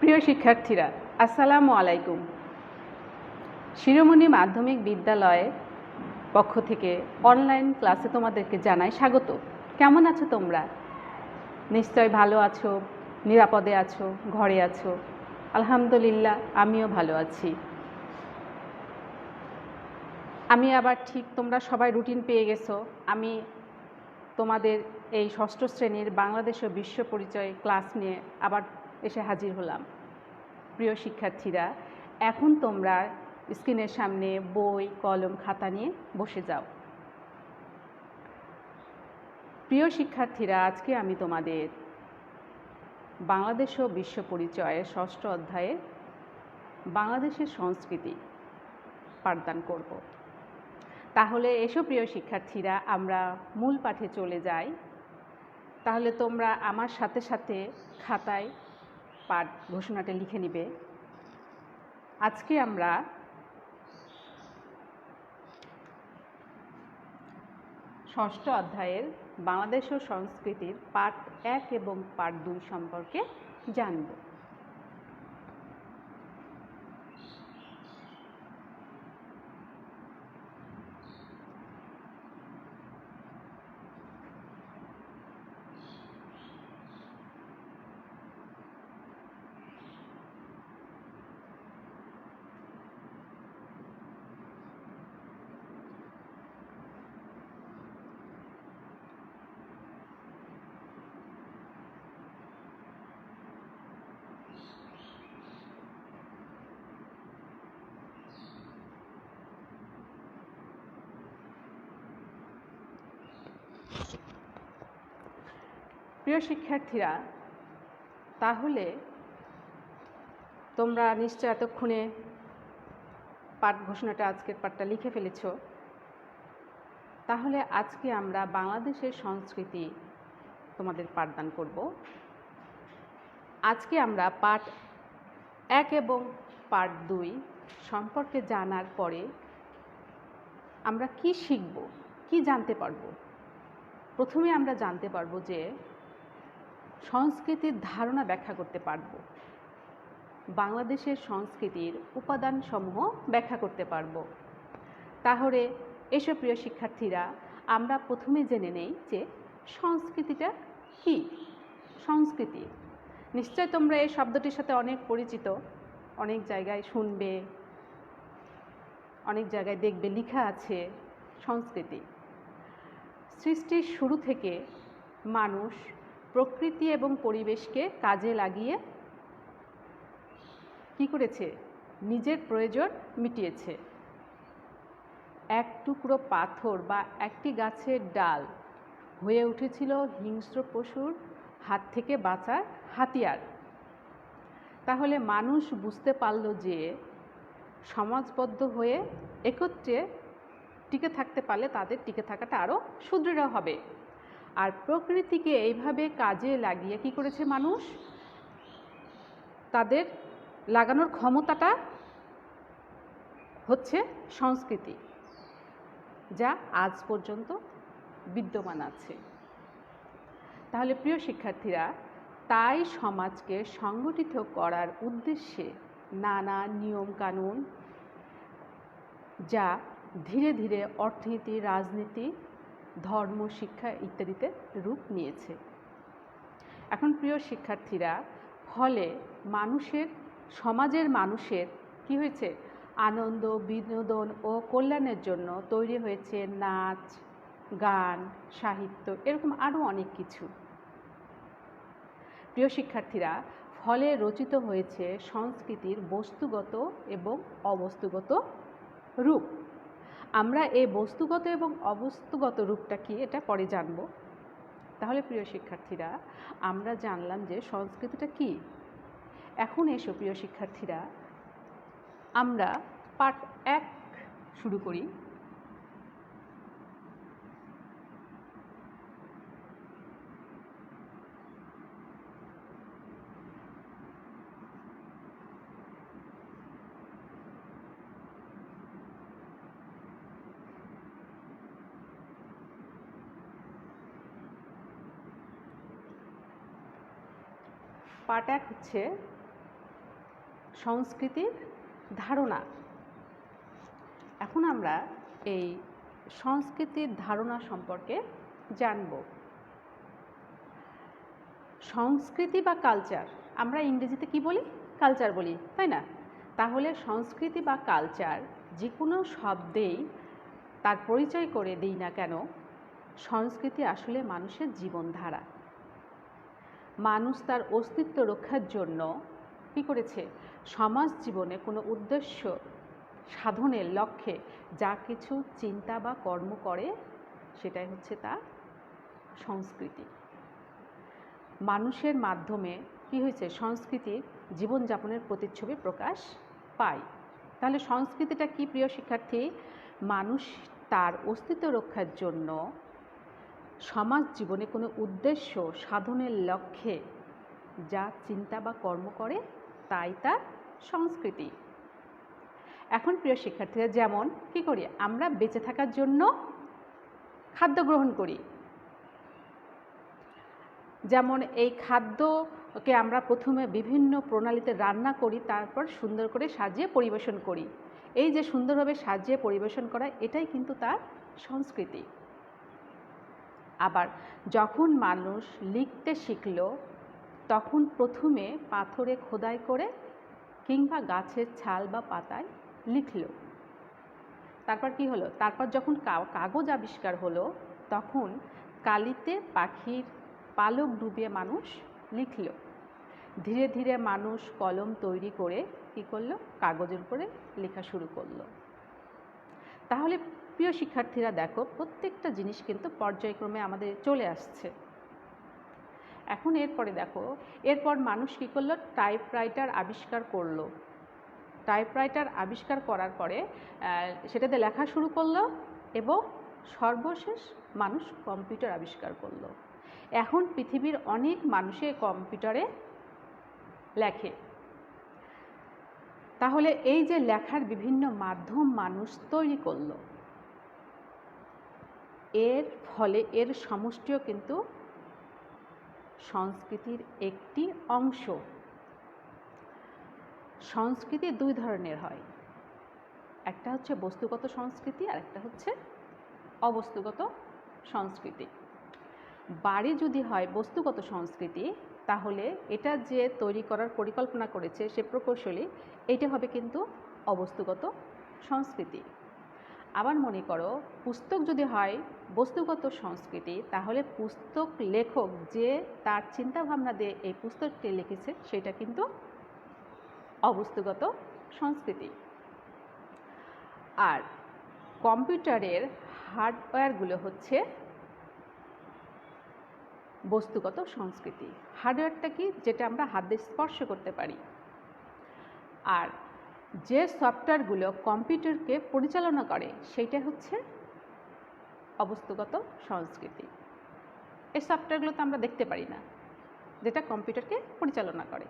প্রিয় শিক্ষার্থীরা, আসসালামু আলাইকুম। শিরোমণি মাধ্যমিক বিদ্যালয়ের পক্ষ থেকে অনলাইন ক্লাসে তোমাদেরকে জানাই স্বাগত। কেমন আছো তোমরা? নিশ্চয় ভালো আছো, নিরাপদে আছো, ঘরে আছো? আলহামদুলিল্লাহ, আমিও ভালো আছি। আমি আবার ঠিক তোমরা সবাই রুটিন পেয়ে গেছো। আমি তোমাদের এই ষষ্ঠ শ্রেণির বাংলাদেশ ও বিশ্ব পরিচয় ক্লাস নিয়ে আবার এসে হাজির হলাম। প্রিয় শিক্ষার্থীরা, এখন তোমরা স্ক্রিনের সামনে বই, কলম, খাতা নিয়ে বসে যাও। প্রিয় শিক্ষার্থীরা, আজকে আমি তোমাদের বাংলাদেশ ও বিশ্ব পরিচয়ের ষষ্ঠ অধ্যায়ে বাংলাদেশের সংস্কৃতি পাঠদান করব। তাহলে এসো প্রিয় শিক্ষার্থীরা, আমরা মূল পাঠে চলে যাই। তাহলে তোমরা আমার সাথে সাথে খাতায় পাঠ ঘোষণাটা লিখে নিবে। আজকে আমরা ষষ্ঠ অধ্যায়ের বাংলাদেশ ও সংস্কৃতির পাঠ এক এবং পাঠ দুই সম্পর্কে জানব। প্রিয় শিক্ষার্থীরা, তাহলে তোমরা নিশ্চয় এতক্ষণে পাঠ ঘোষণাটা, আজকের পাঠটা লিখে ফেলেছ। তাহলে আজকে আমরা বাংলাদেশের সংস্কৃতি তোমাদের পাঠদান করব। আজকে আমরা পাঠ এক এবং পাঠ দুই সম্পর্কে জানার পরে আমরা কি শিখব, কি জানতে পারব? প্রথমে আমরা জানতে পারব যে সংস্কৃতির ধারণা ব্যাখ্যা করতে পারব। বাংলাদেশের সংস্কৃতির উপাদানসমূহ ব্যাখ্যা করতে পারব। তাহলে এসব প্রিয় শিক্ষার্থীরা, আমরা প্রথমে জেনে নেই যে সংস্কৃতিটা কি? সংস্কৃতি। নিশ্চয় তোমরা এই শব্দটির সাথে অনেক পরিচিত, অনেক জায়গায় শুনবে, অনেক জায়গায় দেখবে লেখা আছে সংস্কৃতি। সৃষ্টির শুরু থেকে মানুষ প্রকৃতি এবং পরিবেশকে কাজে লাগিয়ে কি করেছে? নিজের প্রয়োজন মিটিয়েছে। এক টুকরো পাথর বা একটি গাছের ডাল হয়ে উঠেছিল হিংস্র পশুর হাত থেকে বাঁচার হাতিয়ার। তাহলে মানুষ বুঝতে পারল যে সমাজবদ্ধ হয়ে একত্রে টিকে থাকতে পারলে তাদের টিকে থাকাটা আরও সুদৃঢ় হবে। আর প্রকৃতিকে এইভাবে কাজে লাগিয়ে কি করেছে মানুষ? তাদের লাগানোর ক্ষমতাটা হচ্ছে সংস্কৃতি, যা আজ পর্যন্ত বিদ্যমান আছে। তাহলে প্রিয় শিক্ষার্থীরা, তাই সমাজকে সংগঠিত করার উদ্দেশ্যে নানা নিয়ম কানুন, যা ধীরে ধীরে অর্থনীতি, রাজনীতি ধর্ম, শিক্ষা ইত্যাদিতে রূপ নিয়েছে। এখন প্রিয় শিক্ষার্থীরা, ফলে মানুষের, সমাজের মানুষের কি হয়েছে? আনন্দ, বিনোদন ও কল্যাণের জন্য তৈরি হয়েছে নাচ, গান, সাহিত্য, এরকম আরও অনেক কিছু। প্রিয় শিক্ষার্থীরা, ফলে রচিত হয়েছে সংস্কৃতির বস্তুগত এবং অবস্তুগত রূপ। আমরা এই বস্তুগত এবং অবস্তুগত রূপটা কি এটা পরে জানব। তাহলে প্রিয় শিক্ষার্থীরা, আমরা জানলাম যে সংস্কৃতিটা কি। এখন এসো প্রিয় শিক্ষার্থীরা, আমরা পাঠ এক শুরু করি। পার্ট এক হচ্ছে সংস্কৃতির ধারণা। এখন আমরা এই সংস্কৃতির ধারণা সম্পর্কে জানব। সংস্কৃতি বা কালচার আমরা ইংরেজিতে কি বলি? কালচার বলি, তাই না? তাহলে সংস্কৃতি বা কালচার যে কোনো শব্দেই তার পরিচয় করে দিই না কেন, সংস্কৃতি আসলে মানুষের জীবনধারা। মানুষ তার অস্তিত্ব রক্ষার জন্য কী করেছে? সমাজ জীবনে কোনো উদ্দেশ্য সাধনের লক্ষ্যে যা কিছু চিন্তা বা কর্ম করে, সেটাই হচ্ছে তার সংস্কৃতি। মানুষের মাধ্যমে কি হয়েছে? সংস্কৃতির জীবনযাপনের প্রতিচ্ছবি প্রকাশ পায়। তাহলে সংস্কৃতিটা কি প্রিয় শিক্ষার্থী? মানুষ তার অস্তিত্ব রক্ষার জন্য সমাজ জীবনে কোনো উদ্দেশ্য সাধনের লক্ষ্যে যা চিন্তা বা কর্ম করে, তাই তার সংস্কৃতি। এখন প্রিয় শিক্ষার্থীরা, যেমন কি করি? আমরা বেঁচে থাকার জন্য খাদ্য গ্রহণ করি। যেমন এই খাদ্যকে আমরা প্রথমে বিভিন্ন প্রণালীতে রান্না করি, তারপর সুন্দর করে সাজিয়ে পরিবেশন করি। এই যে সুন্দরভাবে সাজিয়ে পরিবেশন করা, এটাই কিন্তু তার সংস্কৃতি। আবার যখন মানুষ লিখতে শিখল, তখন প্রথমে পাথরে খোদাই করে কিংবা গাছের ছাল বা পাতায় লিখল। তারপর কি হলো? তারপর যখন কাগজ আবিষ্কার হলো, তখন কালিতে পাখির পালক ডুবিয়ে মানুষ লিখল। ধীরে ধীরে মানুষ কলম তৈরি করে কী করল? কাগজের উপরে লেখা শুরু করল। তাহলে প্রিয় শিক্ষার্থীরা, দেখো, প্রত্যেকটা জিনিস কিন্তু পর্যায়ক্রমে আমাদের চলে আসছে। এখন এরপরে দেখো, এরপর মানুষ কী করল? টাইপরাইটার আবিষ্কার করল। টাইপরাইটার আবিষ্কার করার পরে সেটাতে লেখা শুরু করল এবং সর্বশেষ মানুষ কম্পিউটার আবিষ্কার করল। এখন পৃথিবীর অনেক মানুষে কম্পিউটারে লেখে। তাহলে এই যে লেখার বিভিন্ন মাধ্যম মানুষ তৈরি করল এর ফলে এর সমষ্টিও কিন্তু সংস্কৃতির একটি অংশ। সংস্কৃতি দুই ধরনের হয়। একটা হচ্ছে বস্তুগত সংস্কৃতি আর একটা হচ্ছে অবস্তুগত সংস্কৃতি। বাড়ি যদি হয় বস্তুগত সংস্কৃতি, তাহলে এটা যে তৈরি করার পরিকল্পনা করেছে সে প্রকৌশলী এইটা হবে কিন্তু অবস্তুগত সংস্কৃতি। আবার মনে করো, পুস্তক যদি হয় বস্তুগত সংস্কৃতি, তাহলে পুস্তক লেখক যে তার চিন্তাভাবনা দিয়ে এই পুস্তকটি লিখেছে, সেটা কিন্তু অবস্তুগত সংস্কৃতি। আর কম্পিউটারের হার্ডওয়্যারগুলো হচ্ছে বস্তুগত সংস্কৃতি। হার্ডওয়্যারটা কি? যেটা আমরা হাত দিয়ে স্পর্শ করতে পারি। আর যে সফটওয়্যারগুলো কম্পিউটারকে পরিচালনা করে, সেইটা হচ্ছে অবস্তুগত সংস্কৃতি। এই সফটওয়্যারগুলো তো আমরা দেখতে পারি না যেটা কম্পিউটারকে পরিচালনা করে।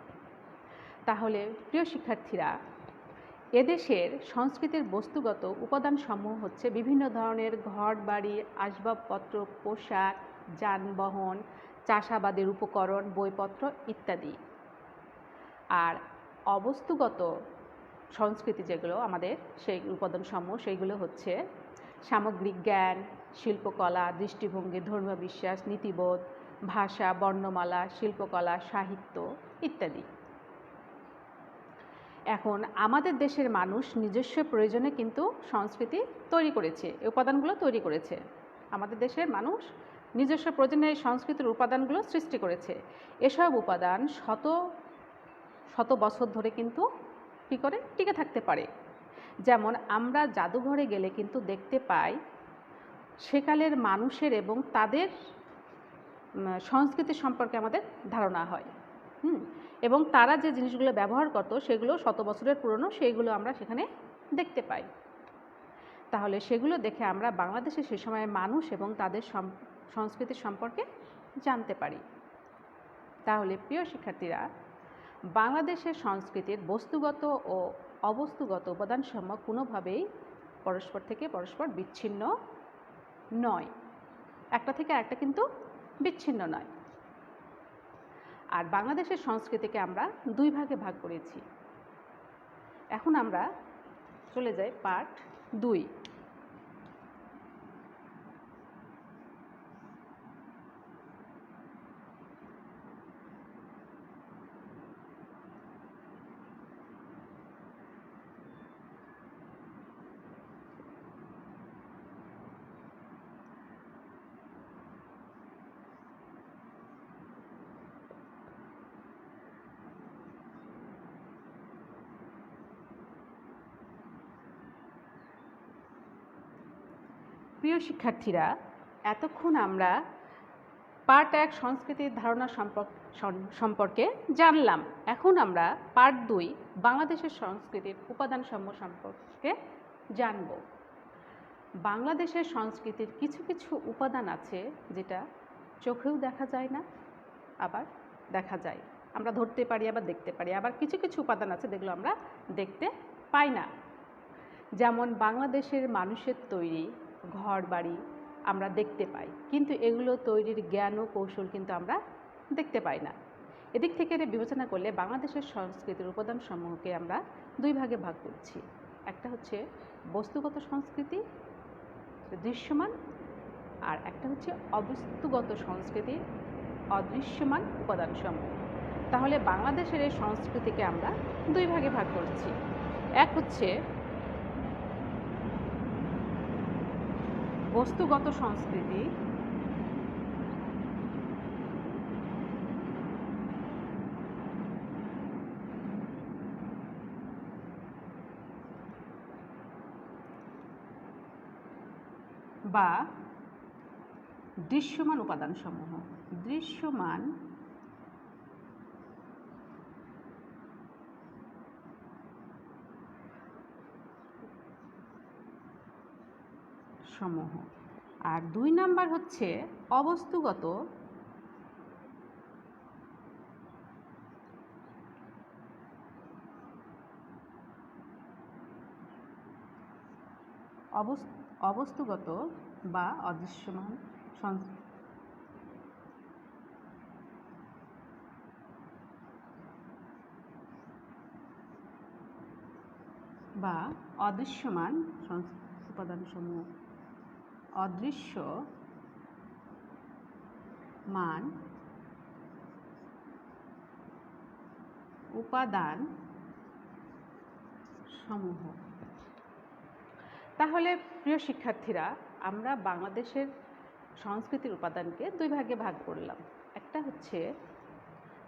তাহলে প্রিয় শিক্ষার্থীরা, এদেশের সংস্কৃতির বস্তুগত উপাদানসমূহ হচ্ছে বিভিন্ন ধরনের ঘর, বাড়ি, আসবাবপত্র, পোশাক, যানবাহন, চাষাবাদের উপকরণ, বইপত্র ইত্যাদি। আর অবস্তুগত সংস্কৃতি যেগুলো, আমাদের সেই উপাদানসমূহ, সেইগুলো হচ্ছে সামগ্রিক জ্ঞান, শিল্পকলা, দৃষ্টিভঙ্গি, ধর্মীয় বিশ্বাস, নীতিবোধ, ভাষা, বর্ণমালা, শিল্পকলা, সাহিত্য ইত্যাদি। এখন আমাদের দেশের মানুষ নিজস্ব প্রয়োজনে কিন্তু সংস্কৃতি তৈরি করেছে, এই উপাদানগুলো তৈরি করেছে। আমাদের দেশের মানুষ নিজস্ব প্রয়োজনে এই সংস্কৃতির উপাদানগুলো সৃষ্টি করেছে। এসব উপাদান শত শত বছর ধরে কিন্তু কী করে? টিকে থাকতে পারে। যেমন আমরা জাদুঘরে গেলে কিন্তু দেখতে পাই, সেকালের মানুষের এবং তাদের সংস্কৃতি সম্পর্কে আমাদের ধারণা হয়। হুম? এবং তারা যে জিনিসগুলো ব্যবহার করতো, সেগুলো শত বছরের পুরনো, সেইগুলো আমরা সেখানে দেখতে পাই। তাহলে সেগুলো দেখে আমরা বাংলাদেশে সে সময় মানুষ এবং তাদের সংস্কৃতি সম্পর্কে জানতে পারি। তাহলে প্রিয় শিক্ষার্থীরা বাংলাদেশের সংস্কৃতির বস্তুগত ও অবস্তুগত উপাদানসমূহ কোনোভাবেই পরস্পর থেকে পরস্পর বিচ্ছিন্ন নয়। একটা থেকে একটা কিন্তু বিচ্ছিন্ন নয়। আর বাংলাদেশের সংস্কৃতিকে আমরা দুই ভাগে ভাগ করেছি। এখন আমরা চলে যাই পার্ট দুই। প্রিয় শিক্ষার্থীরা, এতক্ষণ আমরা পার্ট এক সংস্কৃতির ধারণা সম্পর্ক- জানলাম। এখন আমরা পার্ট দুই, বাংলাদেশের সংস্কৃতির উপাদানসমূহ সম্পর্কে জানব। বাংলাদেশের সংস্কৃতির কিছু কিছু উপাদান আছে যেটা চোখেও দেখা যায় না, আবার দেখা যায়। আমরা ধরতে পারি, আবার দেখতে পারি। আবার কিছু কিছু উপাদান আছে যেগুলো আমরা দেখতে পাই না। যেমন বাংলাদেশের মানুষের তৈরি ঘর বাড়ি আমরা দেখতে পাই। কিন্তু এগুলো তৈরির জ্ঞান ও কৌশল কিন্তু আমরা দেখতে পাই না। এদিক থেকে বিবেচনা করলে বাংলাদেশের সংস্কৃতির উপাদানসমূহকে আমরা দুই ভাগে ভাগ করছি। একটা হচ্ছে বস্তুগত সংস্কৃতি দৃশ্যমান, আর একটা হচ্ছে অবস্তুগত সংস্কৃতি অদৃশ্যমান উপাদানসমূহ। তাহলে বাংলাদেশের এই সংস্কৃতিকে আমরা দুই ভাগে ভাগ করছি। এক হচ্ছে বস্তুগত সংস্কৃতি। বা দৃশ্যমান উপাদানসমূহ। দৃশ্যমান সমূহ। আর দুই নাম্বার হচ্ছে অবস্তুগত। অবস- অবস্তুগত বা অদৃশ্যমান বা অদৃশ্যমান উপাদানসমূহ। অদৃশ্য মান উপাদান সমূহ। তাহলে প্রিয় শিক্ষার্থীরা, আমরা বাংলাদেশের সংস্কৃতির উপাদানকে দুই ভাগে ভাগ করলাম। একটা হচ্ছে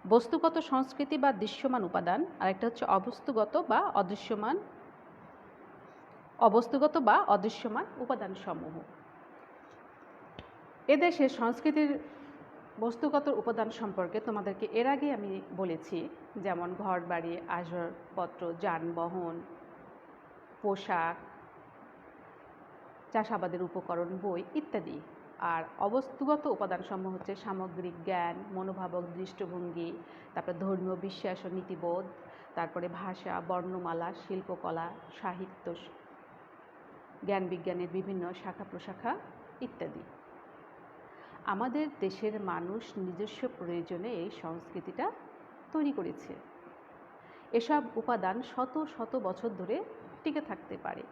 বস্তুগত সংস্কৃতি বা দৃশ্যমান উপাদান, আর একটা হচ্ছে অবস্তুগত বা অদৃশ্যমান, অবস্তুগত বা অদৃশ্যমান উপাদানসমূহ। এদেশের সংস্কৃতির বস্তুগত উপাদান সম্পর্কে তোমাদেরকে এর আগে আমি বলেছি, যেমন ঘর বাড়ি আসবাবপত্র, যানবাহন, পোশাক, চাষাবাদের উপকরণ, বই ইত্যাদি। আর অবস্তুগত উপাদানসমূহ হচ্ছে সামগ্রিক জ্ঞান, মনোভাবক দৃষ্টিভঙ্গি, তারপরে ধর্মীয় বিশ্বাস ও নীতিবোধ, তারপরে ভাষা, বর্ণমালা, শিল্পকলা, সাহিত্য জ্ঞান বিজ্ঞানের বিভিন্ন শাখা প্রশাখা ইত্যাদি। আমাদের দেশের মানুষ নিজস্ব প্রয়োজনে এই সংস্কৃতিটা তৈরি করেছে। এসব উপাদান শত শত বছর ধরে টিকে থাকতে পারে।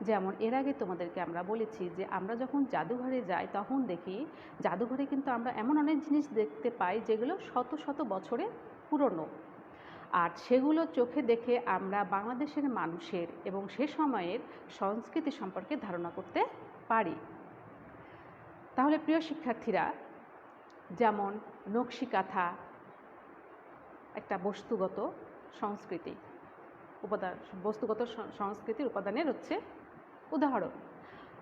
যেমন এর আগে তোমাদেরকে আমরা বলেছি যে আমরা যখন জাদুঘরে যাই, তখন দেখি জাদুঘরে কিন্তু আমরা এমন অনেক জিনিস দেখতে পাই যেগুলো শত শত বছরে পুরনো। আর সেগুলো চোখে দেখে আমরা বাংলাদেশের মানুষের এবং সে সময়ের সংস্কৃতি সম্পর্কে ধারণা করতে পারি। তাহলে প্রিয় শিক্ষার্থীরা, যেমন নকশি কাঁথা একটা বস্তুগত সংস্কৃতি, উপাদান, বস্তুগত সংস্কৃতির উপাদানের হচ্ছে উদাহরণ।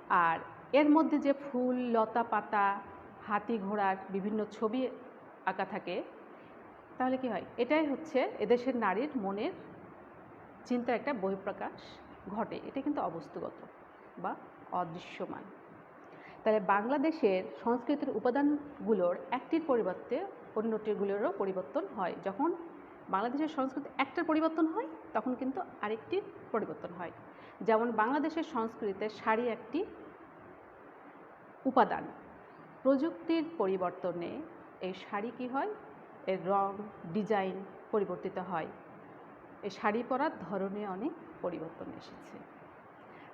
আর এর মধ্যে যে ফুল, লতা পাতা, হাতি ঘোড়ার বিভিন্ন ছবি আঁকা থাকে, তাহলে কি হয়? এটাই হচ্ছে এদেশের নারীর মনের চিন্তার একটা বহিঃপ্রকাশ ঘটে। এটা কিন্তু অবস্তুগত বা অদৃশ্যমান। তাহলে বাংলাদেশের সংস্কৃতির উপাদানগুলোর একটির পরিবর্তে অন্যটিগুলোরও পরিবর্তন হয়। যখন বাংলাদেশের সংস্কৃতি একটার পরিবর্তন হয়, তখন কিন্তু আরেকটির পরিবর্তন হয়। যেমন বাংলাদেশের সংস্কৃতিতে শাড়ি একটি উপাদান। প্রযুক্তির পরিবর্তনে এই শাড়ি কী হয়? এর রং, ডিজাইন পরিবর্তিত হয়। এই শাড়ি পরার ধরনে অনেক পরিবর্তন এসেছে।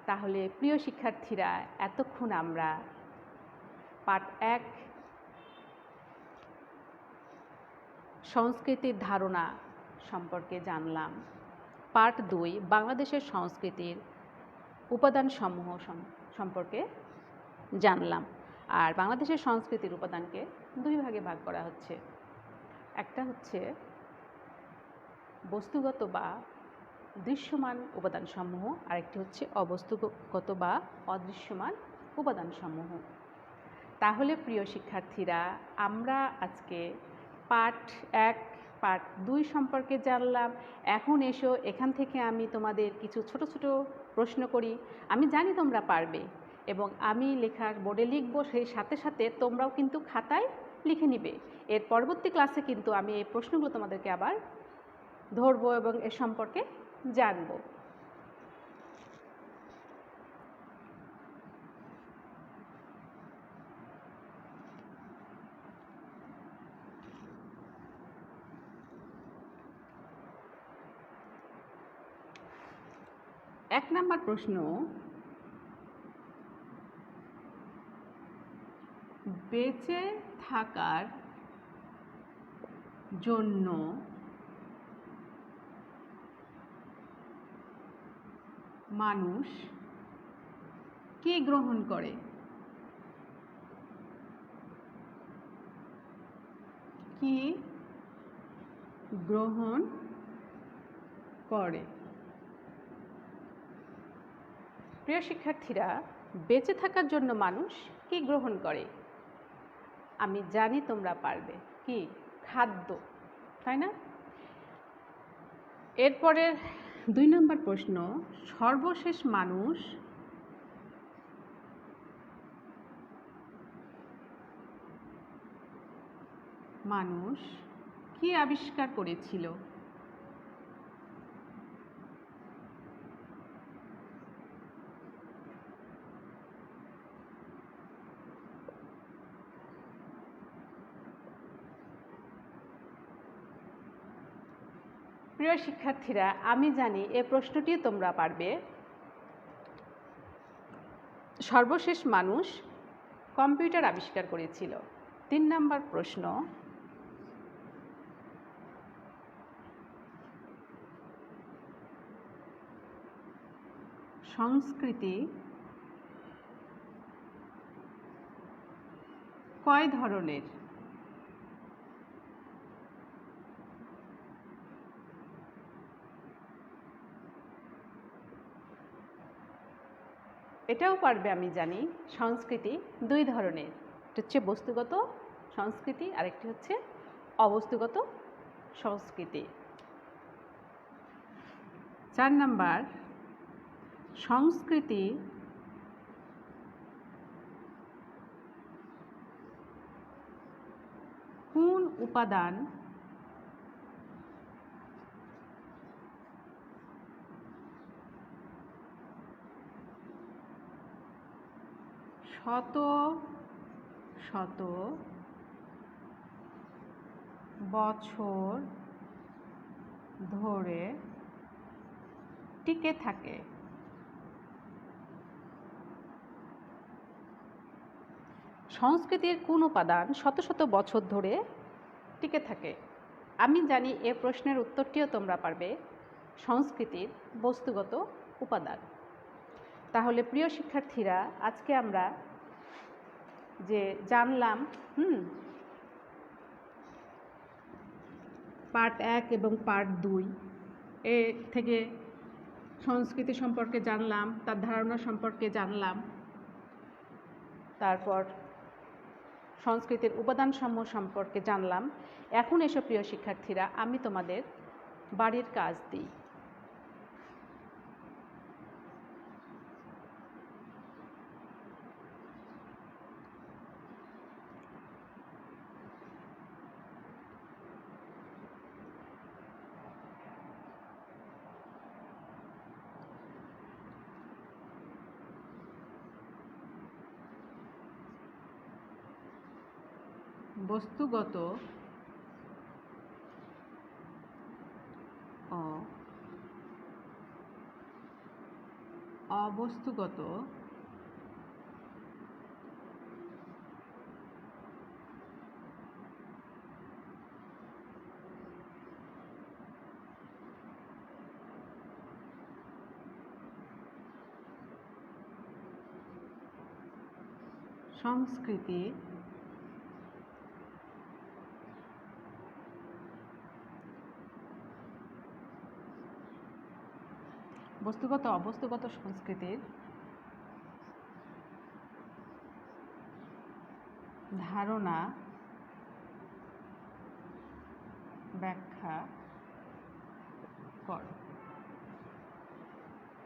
তাহলে প্রিয় শিক্ষার্থীরা, এতক্ষণ আমরা পাঠ এক, সংস্কৃতির ধারণা সম্পর্কে জানলাম। পার্ট দুই, বাংলাদেশের সংস্কৃতির উপাদানসমূহ সম- সম্পর্কে জানলাম। আর বাংলাদেশের সংস্কৃতির উপাদানকে দুই ভাগে ভাগ করা হচ্ছে। একটা হচ্ছে বস্তুগত বা দৃশ্যমান উপাদানসমূহ। আরেকটি হচ্ছে অবস্তুগত বা অদৃশ্যমান উপাদানসমূহ। তাহলে প্রিয় শিক্ষার্থীরা, আমরা আজকে পাঠ এক, পাঠ দুই সম্পর্কে জানলাম। এখন এসো, এখান থেকে আমি তোমাদের কিছু ছোট ছোট প্রশ্ন করি। আমি জানি তোমরা পারবে এবং আমি লেখার বোর্ডে লিখব, সেই সাথে সাথে তোমরাও কিন্তু খাতায় লিখে নিবে। এর পরবর্তী ক্লাসে কিন্তু আমি এই প্রশ্নগুলো তোমাদেরকে আবার ধরবো এবং এ সম্পর্কে জানব। এক নম্বর প্রশ্ন বেঁচে থাকার জন্য মানুষ কি গ্রহণ করে? কি গ্রহণ করে? প্রিয় শিক্ষার্থীরা, বেঁচে থাকার জন্য মানুষ কি গ্রহণ করে? আমি জানি তোমরা পারবে। কি? খাদ্য, তাই না? এরপরের দুই নম্বর প্রশ্ন সর্বশেষ মানুষ মানুষ কি আবিষ্কার করেছিল? প্রিয় শিক্ষার্থীরা, আমি জানি এ প্রশ্নটি তোমরা পারবে। সর্বশেষ মানুষ কম্পিউটার আবিষ্কার করেছিল। তিন নম্বর প্রশ্ন, সংস্কৃতি কয় ধরনের? এটাও পারবে আমি জানি, সংস্কৃতি দুই ধরনের। একটা হচ্ছে বস্তুগত সংস্কৃতি, আরেকটি হচ্ছে অবস্তুগত সংস্কৃতি। চার নাম্বার, সংস্কৃতি কোন উপাদান শত শত বছর ধরে টিকে থাকে। সংস্কৃতির কোন উপাদান শত শত বছর ধরে টিকে থাকে? আমি জানি এ প্রশ্নের উত্তরটিও তোমরা পারবে। সংস্কৃতির বস্তুগত উপাদান। তাহলে প্রিয় শিক্ষার্থীরা, আজকে আমরা যে জানলাম, হুম পার্ট এক এবং পার্ট দুই, এ থেকে সংস্কৃতি সম্পর্কে জানলাম, তার ধারণা সম্পর্কে জানলাম, তারপর সংস্কৃতির উপাদানসমূহ সম্পর্কে জানলাম। এখন এসব প্রিয় শিক্ষার্থীরা, আমি তোমাদের বাড়ির কাজ দিই। বস্তুগত অ অবস্তুগত সংস্কৃতি বস্তুগত অবস্তুগত সংস্কৃতির ধারণা ব্যাখ্যা করো।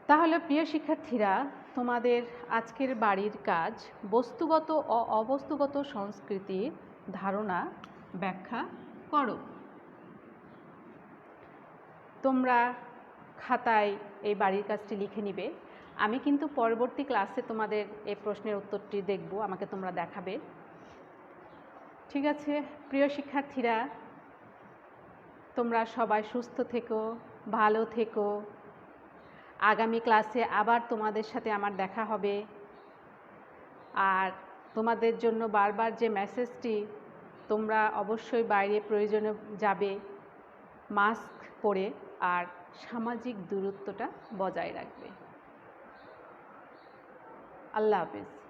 তাহলে, প্রিয় শিক্ষার্থীরা, তোমাদের আজকের বাড়ির কাজ বস্তুগত ও অবস্তুগত সংস্কৃতির ধারণা ব্যাখ্যা করো। তোমরা খাতায় এই বাড়ির কাজটি লিখে নিবে। আমি কিন্তু পরবর্তী ক্লাসে তোমাদের এই প্রশ্নের উত্তরটি দেখব, আমাকে তোমরা দেখাবে। ঠিক আছে, প্রিয় শিক্ষার্থীরা, তোমরা সবাই সুস্থ থেকো, ভালো থেকো। আগামী ক্লাসে আবার তোমাদের সাথে আমার দেখা হবে। আর তোমাদের জন্য বারবার যে মেসেজটি তোমরা অবশ্যই বাইরে প্রয়োজনে যাবে, মাস্ক পরে। আর সামাজিক দূরত্বটা বজায় রাখবে। আল্লাহ হাফিজ।